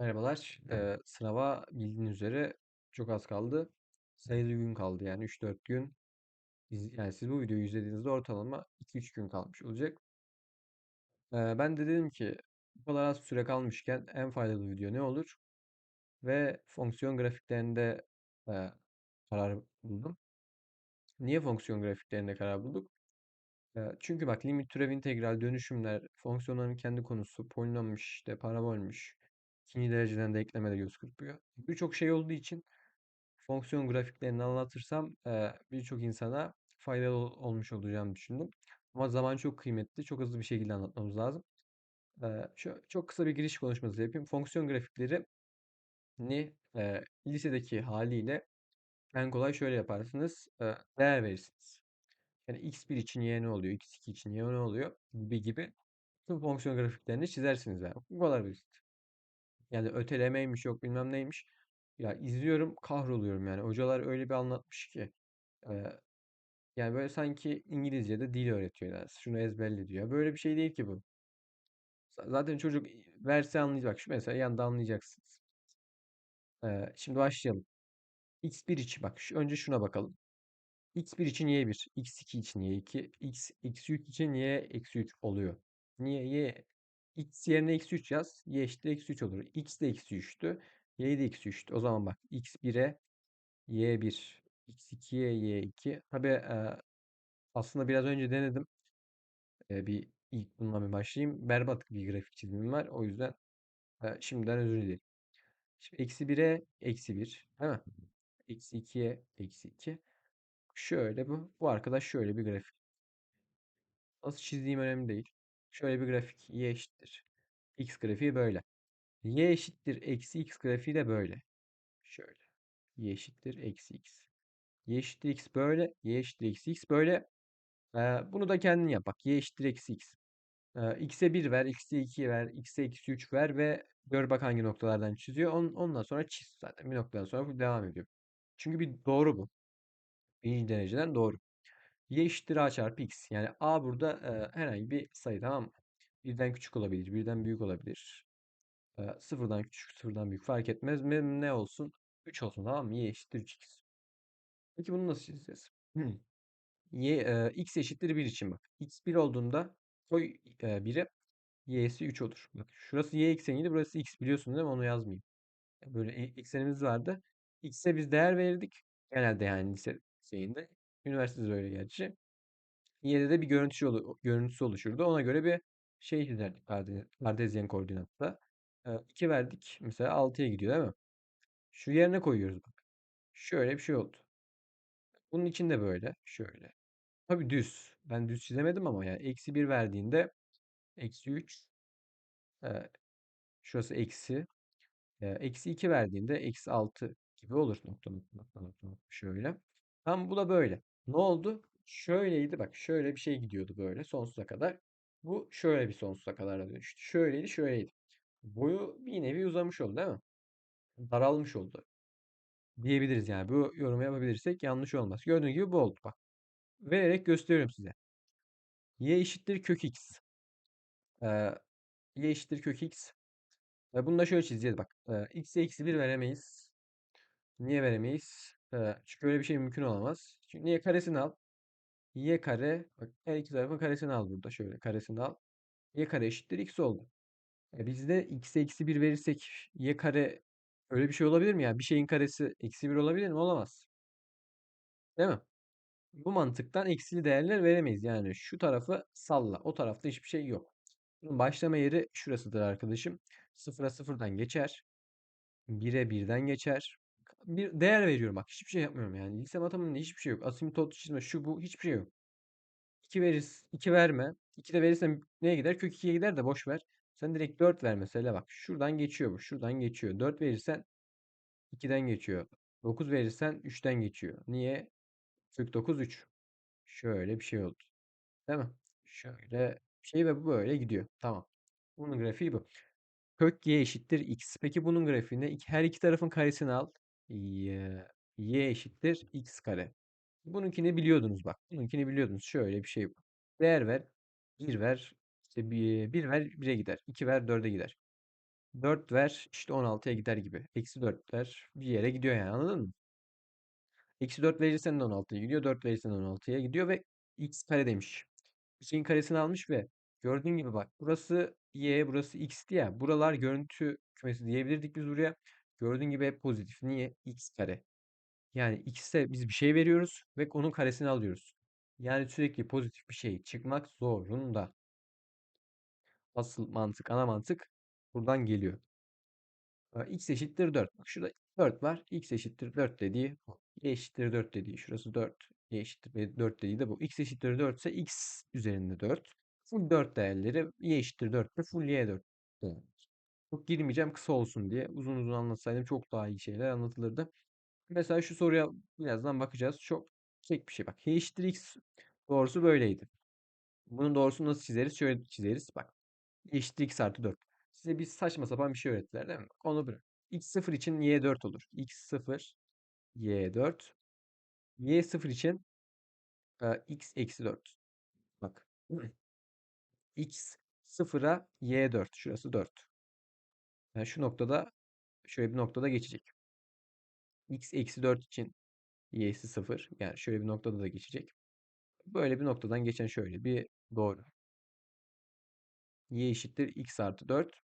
Merhabalar. Ee, sınava bildiğiniz üzere çok az kaldı. Sayılı gün kaldı yani 3-4 gün. İz- Yani siz bu videoyu izlediğinizde ortalama 2-3 gün kalmış olacak. Ee, ben de dedim ki bu kadar az süre kalmışken en faydalı video ne olur? Ve fonksiyon grafiklerinde e, karar buldum. Niye fonksiyon grafiklerinde karar bulduk? E, çünkü bak limit, türev, integral, dönüşümler, fonksiyonların kendi konusu, polinommuş, işte parabolmüş, ikinci dereceden de ekleme de göz kırpıyor. Birçok şey olduğu için fonksiyon grafiklerini anlatırsam e, birçok insana faydalı ol- olmuş olacağını düşündüm. Ama zaman çok kıymetli. Çok hızlı bir şekilde anlatmamız lazım. E, şu, çok kısa bir giriş konuşması yapayım. Fonksiyon grafikleri ni e, lisedeki haliyle en kolay şöyle yaparsınız. E, değer verirsiniz. Yani x1 için y ne oluyor? x2 için y ne oluyor? Gibi gibi. Tüm fonksiyon grafiklerini çizersiniz yani. Bu kadar basit. Yani ötelemeymiş yok bilmem neymiş. Ya izliyorum kahroluyorum yani. Hocalar öyle bir anlatmış ki. e, Yani böyle sanki İngilizce'de dil öğretiyor yani. Şunu ezberle diyor. Böyle bir şey değil ki bu. Zaten çocuk verse anlayacak. Şu mesela yanında anlayacaksınız. Ee, şimdi başlayalım. x1 için bak. Şu, önce şuna bakalım. x1 için y1, x2 için y2, x, x3 için y eksi 3 oluyor. Niye? y x yerine eksi 3 yaz. y eşittir eksi 3 olur. x de eksi 3'tü. y de eksi 3'tü. O zaman bak x1'e y1, x2'ye y2. Tabii e, aslında biraz önce denedim. E, bir ilk bununla bir başlayayım. Berbat bir grafik çizimim var. O yüzden e, şimdiden özür dilerim. Şimdi eksi 1'e eksi 1. Değil mi? Eksi 2'ye eksi 2. Şöyle bu. Bu arkadaş şöyle bir grafik. Nasıl çizdiğim önemli değil. Şöyle bir grafik. Y eşittir. X grafiği böyle. Y eşittir eksi X grafiği de böyle. Şöyle. Y eşittir eksi X. Y eşittir X böyle. Y eşittir eksi X böyle. Ee, bunu da kendin yap. Bak y eşittir eksi X. Ee, x'e 1 ver, x'e 2 ver, x'e eksi 3 ver ve gör bak hangi noktalardan çiziyor. On, ondan sonra çiz zaten. Bir noktadan sonra bu devam ediyor. Çünkü bir doğru bu. Birinci dereceden doğru. Y eşittir a çarpı x. Yani a burada e, herhangi bir sayı tamam mı? Birden küçük olabilir, birden büyük olabilir. E, sıfırdan küçük, sıfırdan büyük fark etmez. Ne, ne olsun? 3 olsun tamam mı? Y eşittir 3x. Peki bunu nasıl çizeceğiz? Hmm. Y, e, x eşittir 1 için bak. x 1 olduğunda koy e, 1'e y'si 3 olur. Bak şurası y ekseniydi. Burası x biliyorsun değil mi? Onu yazmayayım. Böyle e- eksenimiz vardı. X'e biz değer verirdik. Genelde yani lise şeyinde. Üniversitede de öyle gerçi. Y'de de bir görüntüsü, olu- görüntüsü oluşurdu. Ona göre bir şey çizerdik Karde- Kartezyen koordinatta. 2 verdik. Mesela 6'ya gidiyor değil mi? Şu yerine koyuyoruz bak. Şöyle bir şey oldu. Bunun için de böyle. Şöyle. Tabii düz. Ben düz çizemedim ama yani eksi 1 verdiğinde eksi 3 şurası eksi e, eksi 2 verdiğinde eksi 6 gibi olur. Nokta nokta nokta nokta şöyle. Tam bu da böyle. Ne oldu? Şöyleydi bak şöyle bir şey gidiyordu böyle sonsuza kadar. Bu şöyle bir sonsuza kadar da dönüştü. Şöyleydi şöyleydi. Boyu bir nevi uzamış oldu değil mi? Daralmış oldu. Diyebiliriz yani. Bu yorumu yapabilirsek yanlış olmaz. Gördüğünüz gibi bu oldu bak. Vererek gösteriyorum size. Y eşittir kök x. Ee, y eşittir kök x. Ee, bunu da şöyle çizeceğiz bak. Ee, x'e eksi 1 veremeyiz. Niye veremeyiz? Çünkü öyle bir şey mümkün olamaz. Çünkü niye karesini al? Y kare. Bak her iki tarafın karesini al burada. Şöyle karesini al. Y kare eşittir x oldu. E biz de x'e eksi 1 verirsek y kare öyle bir şey olabilir mi ya? Bir şeyin karesi eksi 1 olabilir mi? Olamaz. Değil mi? Bu mantıktan eksili değerler veremeyiz. Yani şu tarafı salla. O tarafta hiçbir şey yok. Bunun başlama yeri şurasıdır arkadaşım. Sıfıra sıfırdan geçer. 1'e birden geçer. Bir değer veriyorum bak. Hiçbir şey yapmıyorum yani. Lise matematiğinde hiçbir şey yok. Asimptot çizme şu bu hiçbir şey yok. 2 verir, 2 verme. 2 de verirsen neye gider? Kök 2'ye gider de boş ver. Sen direkt 4 ver mesela bak. Şuradan geçiyor bu. Şuradan geçiyor. 4 verirsen 2'den geçiyor. 9 verirsen 3'ten geçiyor. Niye? Kök 9 3. Şöyle bir şey oldu. Değil mi? Şöyle bir şey ve böyle gidiyor. Tamam. Bunun grafiği bu. Kök y eşittir x. Peki bunun grafiğinde her iki tarafın karesini al. Y, y eşittir x kare. Bununkini biliyordunuz bak. Bununkini biliyordunuz. Şöyle bir şey bu. Değer ver. 1 ver. İşte 1 ver 1'e gider. 2 ver 4'e gider. 4 ver işte 16'ya gider gibi. Eksi 4 ver bir yere gidiyor yani anladın mı? Eksi 4 verirsen de 16'ya gidiyor. 4 verirsen 16'ya gidiyor ve x kare demiş. Şeyin karesini almış ve gördüğün gibi bak burası y burası x'ti ya. Buralar görüntü kümesi diyebilirdik biz buraya. Gördüğün gibi hep pozitif. Niye? x kare. Yani x'e biz bir şey veriyoruz ve onun karesini alıyoruz. Yani sürekli pozitif bir şey çıkmak zorunda. Asıl mantık, ana mantık buradan geliyor. X eşittir 4. Bak şurada 4 var. X eşittir 4 dediği bu. Y eşittir 4 dediği şurası 4. Y eşittir 4 dediği de bu. X eşittir 4 ise X üzerinde 4. Full 4 değerleri Y eşittir 4 de full Y 4 değerleri. Çok girmeyeceğim kısa olsun diye. Uzun uzun anlatsaydım çok daha iyi şeyler anlatılırdı. Mesela şu soruya birazdan bakacağız. Çok tek bir şey bak. Y eşittir X doğrusu böyleydi. Bunun doğrusunu nasıl çizeriz? Şöyle çizeriz. Bak. Y eşittir X artı 4. Size bir saçma sapan bir şey öğrettiler değil mi? Onu bırak. X0 için Y4 olur. X0 Y4. Y0 için e, X eksi 4. Bak. X 0'a Y4. Şurası 4. Yani şu noktada şöyle bir noktada geçecek. X eksi 4 için Y'si 0. Yani şöyle bir noktada da geçecek. Böyle bir noktadan geçen şöyle bir doğru. Y eşittir X artı 4.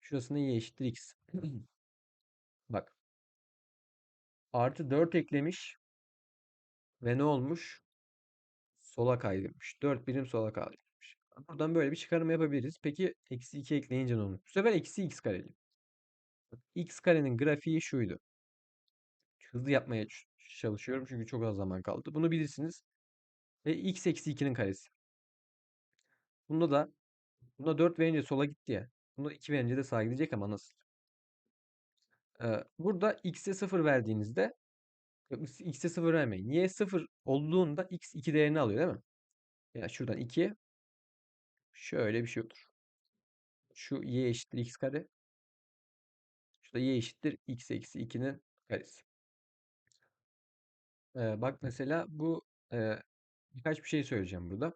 Şurasına Y eşittir X. Bak. Artı 4 eklemiş. Ve ne olmuş? Sola kaydırmış. 4 birim sola kaydırmış. Buradan böyle bir çıkarım yapabiliriz. Peki eksi 2 ekleyince ne olur? Bu sefer eksi x kareli. x karenin grafiği şuydu. Hızlı yapmaya çalışıyorum çünkü çok az zaman kaldı. Bunu bilirsiniz. Ve x eksi 2'nin karesi. Bunda da bunda 4 verince sola gitti ya. Bunda 2 verince de sağa gidecek ama nasıl? Ee, burada x'e 0 verdiğinizde x'e 0 vermeyin. y 0 olduğunda x 2 değerini alıyor değil mi? Yani şuradan 2 şöyle bir şey olur. Şu y eşittir x kare. Şurada y eşittir x eksi 2'nin karesi. Ee, bak mesela bu e, birkaç bir şey söyleyeceğim burada.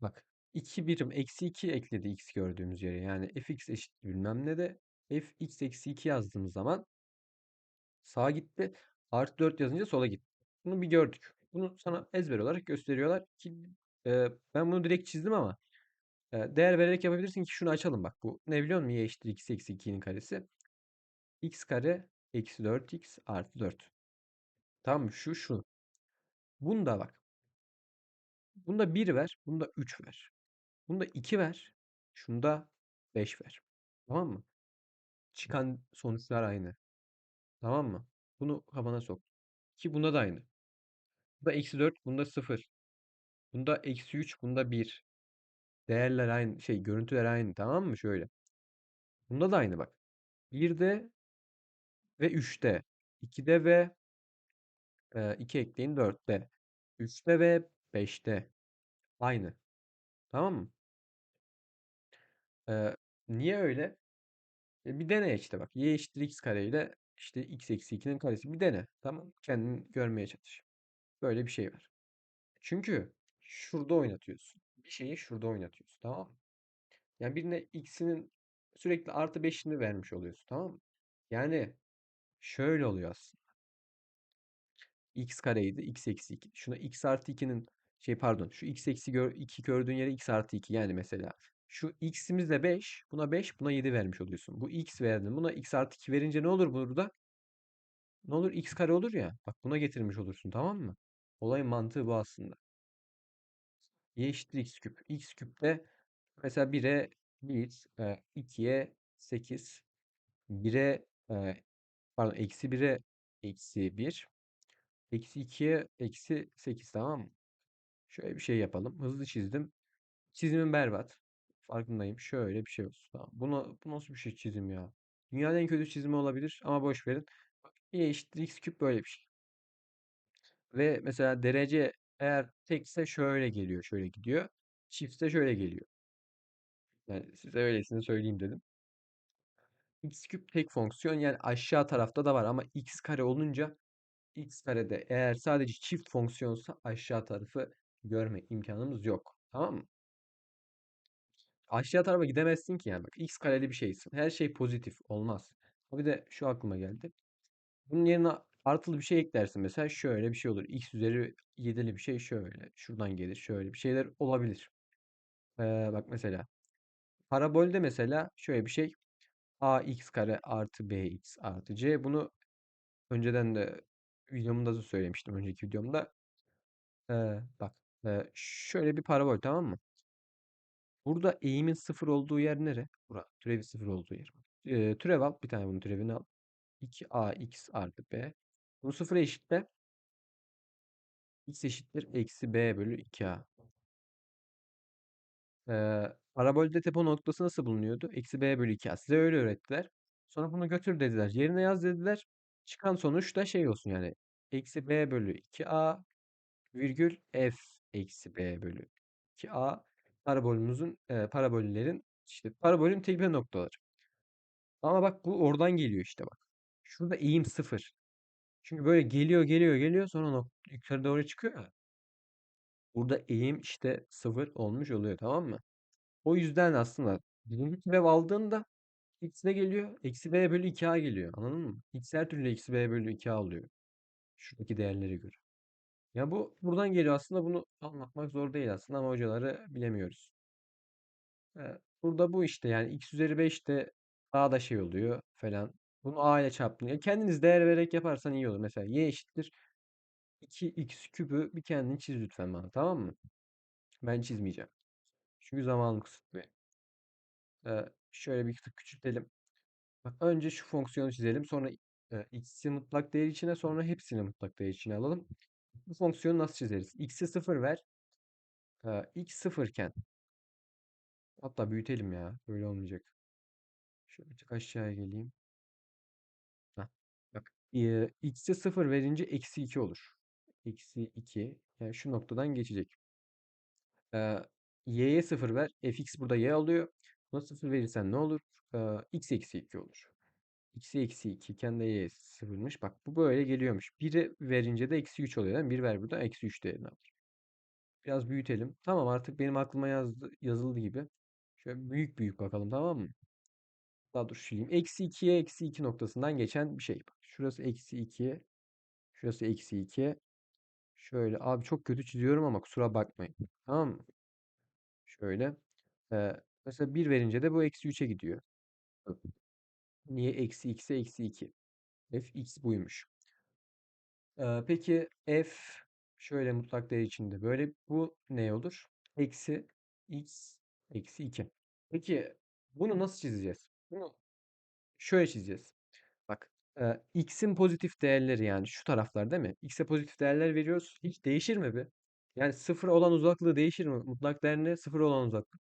Bak 2 birim eksi 2 ekledi x gördüğümüz yere. Yani fx eşittir bilmem ne de fx eksi 2 yazdığımız zaman sağa gitti. Artı 4 yazınca sola gitti. Bunu bir gördük. Bunu sana ezber olarak gösteriyorlar ki e, ben bunu direkt çizdim ama e, değer vererek yapabilirsin ki şunu açalım bak. Bu ne biliyor musun? y eşittir x eksi 2'nin karesi. x kare eksi 4x artı 4. Tamam mı? Şu şu. Bunda bak. Bunda 1 ver. Bunda 3 ver. Bunda 2 ver. Şunda 5 ver. Tamam mı? Çıkan sonuçlar aynı. Tamam mı? Bunu kafana sok. Ki bunda da aynı. Bunda eksi 4. Bunda 0. Bunda eksi 3. Bunda 1. Değerler aynı. Şey görüntüler aynı. Tamam mı? Şöyle. Bunda da aynı bak. 1'de ve 3'te. 2'de ve e, 2 ekleyin 4'te. 3'te ve 5'te. Aynı. Tamam mı? Niye öyle? E, bir dene işte bak. Y eşittir x kare ile işte x eksi 2'nin karesi. Bir dene. Tamam. Kendin görmeye çalış. Böyle bir şey var. Çünkü şurada oynatıyorsun. Bir şeyi şurada oynatıyorsun. Tamam mı? Yani birine x'inin sürekli artı 5'ini vermiş oluyorsun. Tamam mı? Yani şöyle oluyor aslında. x kareydi. x eksi 2. Şuna x artı 2'nin şey pardon. Şu x eksi gör, 2 gördüğün yere x artı 2. Yani mesela şu x'imiz de 5. Buna 5. Buna 7 vermiş oluyorsun. Bu x verdin. Buna x artı 2 verince ne olur burada? Ne olur? x kare olur ya. Bak buna getirmiş olursun. Tamam mı? Olayın mantığı bu aslında. Y eşittir x küp. x küpte mesela 1'e 1, 2'ye 8, 1'e e, pardon eksi 1'e eksi 1, eksi 2'ye eksi 8 tamam mı? Şöyle bir şey yapalım. Hızlı çizdim. Çizimim berbat. Farkındayım. Şöyle bir şey olsun. Tamam. Bunu, bu nasıl bir şey çizim ya? Dünyanın en kötü çizimi olabilir ama boş verin. Y eşittir x küp böyle bir şey. Ve mesela derece eğer tekse şöyle geliyor, şöyle gidiyor. Çiftse şöyle geliyor. Yani size öylesini söyleyeyim dedim. x küp tek fonksiyon yani aşağı tarafta da var ama x kare olunca x karede eğer sadece çift fonksiyonsa aşağı tarafı görme imkanımız yok. Tamam mı? aşağı tarafa gidemezsin ki yani. Bak x kareli bir şeysin. Her şey pozitif olmaz. Bir de şu aklıma geldi. Bunun yerine artılı bir şey eklersin. Mesela şöyle bir şey olur. X üzeri 7'li bir şey şöyle. Şuradan gelir. Şöyle bir şeyler olabilir. Ee, bak mesela parabolde mesela şöyle bir şey. ax kare artı bx artı c. Bunu önceden de videomda da söylemiştim. Önceki videomda. Ee, bak ee, şöyle bir parabol tamam mı? Burada eğimin sıfır olduğu yer nere? Bura. Türevi sıfır olduğu yer. Ee, türev al. Bir tane bunun türevini al. 2ax artı b. Bunu sıfıra eşitle. x eşittir eksi b bölü 2a. Ee, parabolde tepe noktası nasıl bulunuyordu? Eksi b bölü 2a. Size öyle öğrettiler. Sonra bunu götür dediler. Yerine yaz dediler. Çıkan sonuç da şey olsun yani. Eksi b bölü 2a virgül f eksi b bölü 2a parabolümüzün e, parabollerin işte parabolün tepe noktaları. Ama bak bu oradan geliyor işte bak. Şurada eğim sıfır. Çünkü böyle geliyor geliyor geliyor sonra nok yukarı doğru çıkıyor ya. Burada eğim işte sıfır olmuş oluyor tamam mı? O yüzden aslında birinci türev aldığında x ne geliyor? Eksi b bölü 2a geliyor. Anladın mı? X her türlü eksi b bölü 2a alıyor. Şuradaki değerlere göre. Ya bu buradan geliyor aslında bunu anlatmak zor değil aslında ama hocaları bilemiyoruz. Burada bu işte yani x üzeri 5 de daha da şey oluyor falan. Bunu a ile çarptın. Kendiniz değer vererek yaparsan iyi olur. Mesela y eşittir 2x küpü bir kendin çiz lütfen bana tamam mı? Ben çizmeyeceğim. Çünkü zamanım kısıtlı. Ee, şöyle bir tık küçültelim. Bak önce şu fonksiyonu çizelim. Sonra e, x'i mutlak değer içine sonra hepsini mutlak değer içine alalım. Bu fonksiyonu nasıl çizeriz? x'i 0 ver. Ee, x 0 iken hatta büyütelim ya. Böyle olmayacak. Şöyle bir tık aşağıya geleyim. E, x'e 0 verince eksi 2 olur. Eksi 2. Yani şu noktadan geçecek. Ee, y'ye 0 ver. fx burada y alıyor. Buna 0 verirsen ne olur? Ee, x eksi 2 olur. x eksi 2 iken de y 0'mış. Bak bu böyle geliyormuş. 1'i verince de eksi 3 oluyor. Yani 1 ver burada eksi 3 değerini alır. Biraz büyütelim. Tamam artık benim aklıma yazdı, yazıldı gibi. Şöyle büyük büyük bakalım tamam mı? Daha dur sileyim. Eksi 2'ye eksi 2 noktasından geçen bir şey. Bak şurası eksi 2. Şurası eksi 2. Şöyle abi çok kötü çiziyorum ama kusura bakmayın. Tamam mı? Şöyle. Ee, mesela 1 verince de bu eksi 3'e gidiyor. Niye eksi x'e eksi 2? f x buymuş. Ee, peki f şöyle mutlak değer içinde böyle bu ne olur? Eksi x eksi 2. Peki bunu nasıl çizeceğiz? Bunu şöyle çizeceğiz. Bak e, x'in pozitif değerleri yani şu taraflar değil mi? x'e pozitif değerler veriyoruz. Hiç değişir mi bir? Yani sıfır olan uzaklığı değişir mi? Mutlak değer ne? Sıfır olan uzaklık.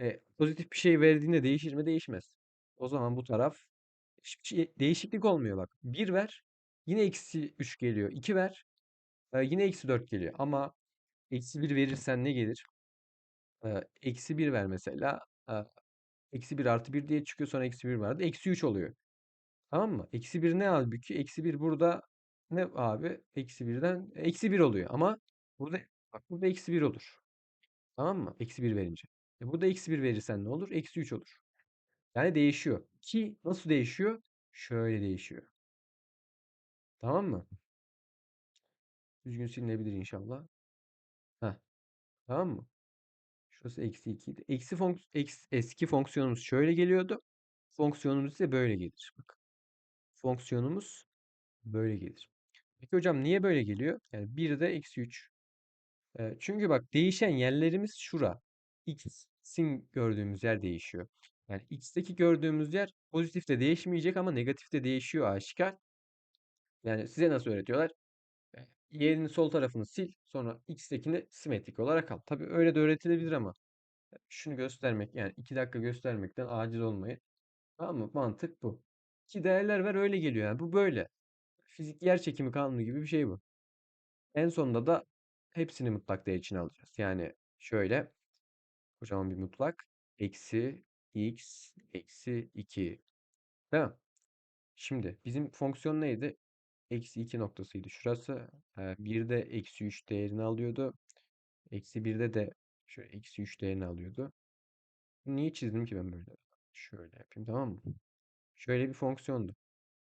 E, pozitif bir şey verdiğinde değişir mi? Değişmez. O zaman bu taraf hiçbir şey, değişiklik olmuyor bak. 1 ver. Yine eksi 3 geliyor. 2 ver. e, yine eksi 4 geliyor. Ama eksi 1 verirsen ne gelir? Eksi 1 ver mesela. Eksi 1 artı 1 diye çıkıyor. Sonra eksi 1 vardı. Eksi 3 oluyor. Tamam mı? Eksi 1 ne halbuki? Eksi 1 burada ne abi? Eksi 1'den eksi 1 oluyor. Ama burada bak burada eksi 1 olur. Tamam mı? Eksi 1 verince. E burada eksi 1 verirsen ne olur? Eksi 3 olur. Yani değişiyor. Ki nasıl değişiyor? Şöyle değişiyor. Tamam mı? Düzgün silinebilir inşallah. Heh. Tamam mı? Şurası eksi 2 idi. Eksi fonks eski fonksiyonumuz şöyle geliyordu. Fonksiyonumuz ise böyle gelir. Bak. Fonksiyonumuz böyle gelir. Peki hocam niye böyle geliyor? Yani 1 de eksi 3. Ee, çünkü bak değişen yerlerimiz şura. X'in gördüğümüz yer değişiyor. Yani x'teki gördüğümüz yer pozitif de değişmeyecek ama negatif de değişiyor aşikar. Yani size nasıl öğretiyorlar? E, Y'nin sol tarafını sil, sonra x'tekini simetrik olarak al. Tabii öyle de öğretilebilir ama şunu göstermek yani 2 dakika göstermekten aciz olmayın. Tamam mı? Mantık bu. İki değerler ver öyle geliyor yani. Bu böyle. Fizik yer çekimi kanunu gibi bir şey bu. En sonunda da hepsini mutlak değer içine alacağız. Yani şöyle kocaman bir mutlak. Eksi x eksi 2. Değil mi? Şimdi bizim fonksiyon neydi? Eksi 2 noktasıydı şurası. Ee, bir eksi 3 değerini alıyordu. Eksi 1'de de şöyle eksi 3 değerini alıyordu. Niye çizdim ki ben böyle? Şöyle yapayım tamam mı? Şöyle bir fonksiyondu.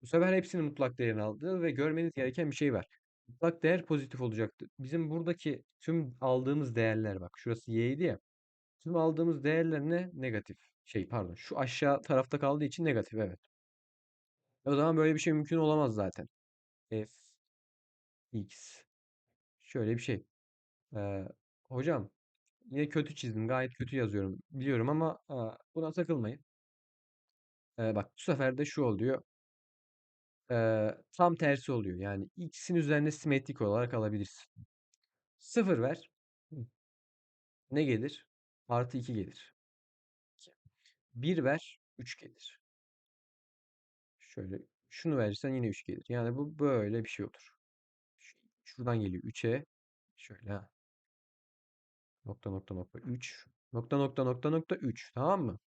Bu sefer hepsinin mutlak değerini aldı ve görmeniz gereken bir şey var. Mutlak değer pozitif olacaktı. Bizim buradaki tüm aldığımız değerler bak şurası y'ydi ya. Tüm aldığımız değerler ne? Negatif. Şey pardon şu aşağı tarafta kaldığı için negatif evet. O zaman böyle bir şey mümkün olamaz zaten. F x şöyle bir şey. Ee, hocam yine kötü çizdim gayet kötü yazıyorum biliyorum ama aa, buna takılmayın. Ee, bak bu sefer de şu oluyor. Ee, tam tersi oluyor. Yani x'in üzerine simetrik olarak alabilirsin. Sıfır ver. Ne gelir? Artı 2 gelir. 1 ver. 3 gelir. Şöyle şunu verirsen yine 3 gelir. Yani bu böyle bir şey olur. Şuradan geliyor 3'e. Şöyle. Nokta nokta nokta 3. Nokta nokta nokta nokta 3. Tamam mı?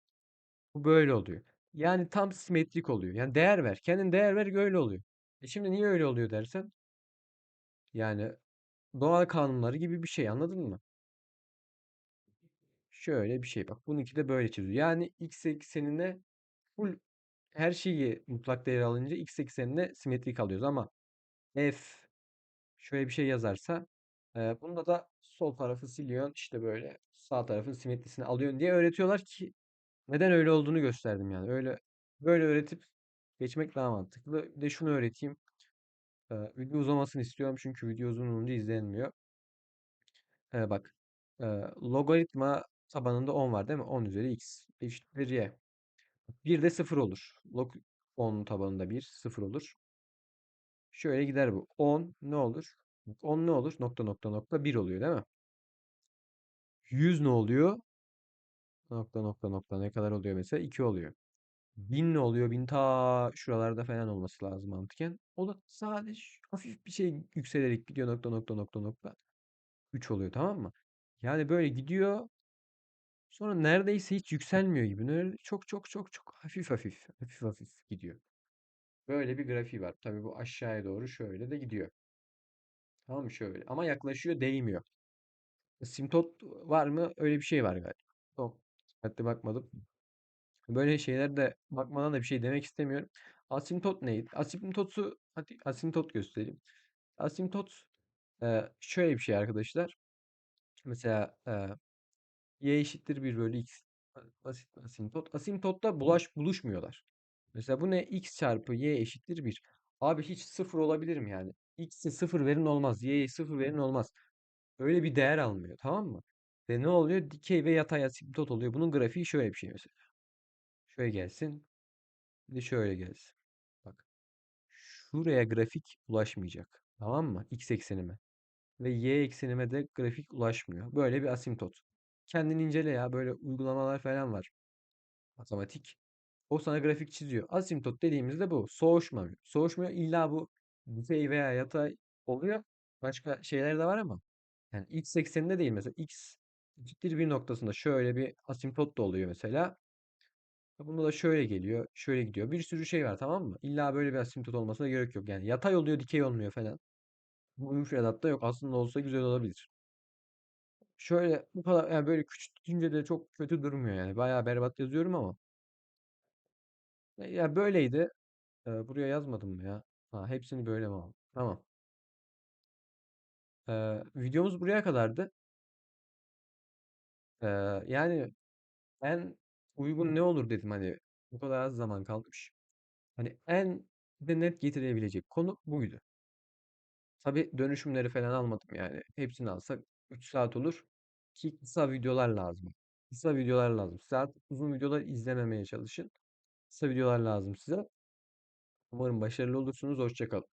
Bu böyle oluyor. Yani tam simetrik oluyor. Yani değer ver. Kendin değer ver öyle oluyor. E şimdi niye öyle oluyor dersen? Yani doğal kanunları gibi bir şey anladın mı? Şöyle bir şey bak. Bununki de böyle çiziyor. Yani x eksenine full her şeyi mutlak değer alınca x eksenine simetrik alıyoruz ama f şöyle bir şey yazarsa e, bunda da sol tarafı siliyorsun işte böyle sağ tarafın simetrisini alıyorsun diye öğretiyorlar ki neden öyle olduğunu gösterdim yani. Öyle böyle öğretip geçmek daha mantıklı. Bir de şunu öğreteyim. E, video uzamasını istiyorum çünkü video uzun olunca izlenmiyor. E, bak e, logaritma tabanında 10 var değil mi? 10 üzeri x eşittir y. 1 de 0 olur. Log 10 tabanında 1 0 olur. Şöyle gider bu. 10 ne olur? 10 ne olur? Nokta nokta nokta 1 oluyor değil mi? 100 ne oluyor? Nokta nokta nokta ne kadar oluyor mesela? 2 oluyor. 1000 ne oluyor? 1000 ta şuralarda falan olması lazım mantıken. O da sadece hafif bir şey yükselerek gidiyor nokta nokta nokta nokta. 3 oluyor tamam mı? Yani böyle gidiyor. Sonra neredeyse hiç yükselmiyor gibi. Böyle çok çok çok çok hafif hafif hafif hafif gidiyor. Böyle bir grafiği var. Tabii bu aşağıya doğru şöyle de gidiyor. Tamam mı? Şöyle. Ama yaklaşıyor, değmiyor. Simtot var mı? Öyle bir şey var galiba. Çok bakmadım. Böyle şeylerde bakmadan da bir şey demek istemiyorum. Asimtot neydi? Asimtotu hadi asimtot göstereyim. Asimtot e, şöyle bir şey arkadaşlar. Mesela e, y eşittir 1 bölü x. Basit asimtot. Asimtotta bulaş buluşmuyorlar. Mesela bu ne? x çarpı y eşittir 1. Abi hiç sıfır olabilir mi yani? x'e sıfır verin olmaz. y'ye sıfır verin olmaz. Öyle bir değer almıyor. Tamam mı? Ve ne oluyor? Dikey ve yatay asimtot oluyor. Bunun grafiği şöyle bir şey mesela. Şöyle gelsin. Bir de şöyle gelsin. Bak. Şuraya grafik ulaşmayacak. Tamam mı? X eksenime. Ve y eksenime de grafik ulaşmıyor. Böyle bir asimtot. Kendini incele ya. Böyle uygulamalar falan var. Matematik. O sana grafik çiziyor. Asimtot dediğimizde bu. Soğuşmuyor. Soğuşmuyor. İlla bu dikey veya yatay oluyor. Başka şeyler de var ama. Yani x ekseninde değil mesela. X eşittir bir noktasında şöyle bir asimtot da oluyor mesela. Bunda da şöyle geliyor. Şöyle gidiyor. Bir sürü şey var tamam mı? İlla böyle bir asimtot olmasına gerek yok. Yani yatay oluyor, dikey olmuyor falan. Bu müfredatta yok. Aslında olsa güzel olabilir. Şöyle bu kadar yani böyle küçültünce de çok kötü durmuyor yani. Bayağı berbat yazıyorum ama. Ya böyleydi. Ee, buraya yazmadım mı ya? Ha, hepsini böyle mi aldım? Tamam. Ee, videomuz buraya kadardı. Ee, yani en uygun ne olur dedim hani bu kadar az zaman kalmış. Hani en de net getirebilecek konu buydu. Tabii dönüşümleri falan almadım yani. Hepsini alsak 3 saat olur. Ki kısa videolar lazım. Kısa videolar lazım. Saat uzun videolar izlememeye çalışın. Kısa videolar lazım size. Umarım başarılı olursunuz. Hoşça kalın.